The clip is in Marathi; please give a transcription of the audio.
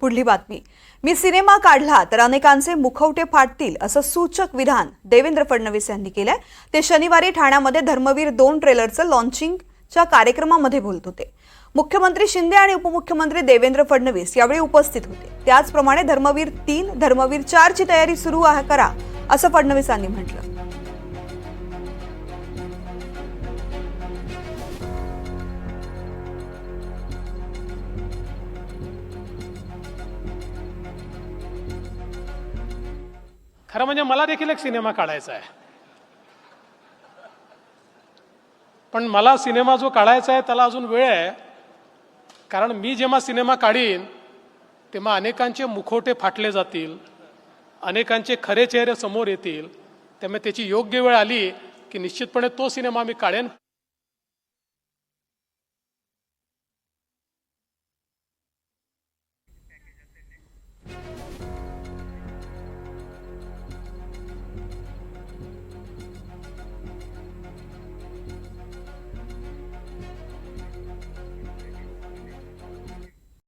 पुढली बातमी. मी सिनेमा काढला तर अनेकांचे मुखवटे फाटतील असं सूचक विधान देवेंद्र फडणवीस यांनी केलंय. ते शनिवारी ठाण्यामध्ये धर्मवीर दोन ट्रेलरचं लॉन्चिंगच्या कार्यक्रमामध्ये बोलत होते. मुख्यमंत्री शिंदे आणि उपमुख्यमंत्री देवेंद्र फडणवीस यावेळी उपस्थित होते. त्याचप्रमाणे धर्मवीर तीन धर्मवीर चारची तयारी सुरू करा असं फडणवीसांनी म्हटलं. खरं म्हणजे मला देखील एक सिनेमा काढायचा आहे. पण मला सिनेमा जो काढायचा आहे त्याला अजून वेळ आहे. कारण मी जेव्हा सिनेमा काढीन तेव्हा अनेकांचे मुखोटे फाटले जातील अनेकांचे खरे चेहरे समोर येतील त्यामुळे त्याची योग्य वेळ आली की निश्चितपणे तो सिनेमा मी काढेन.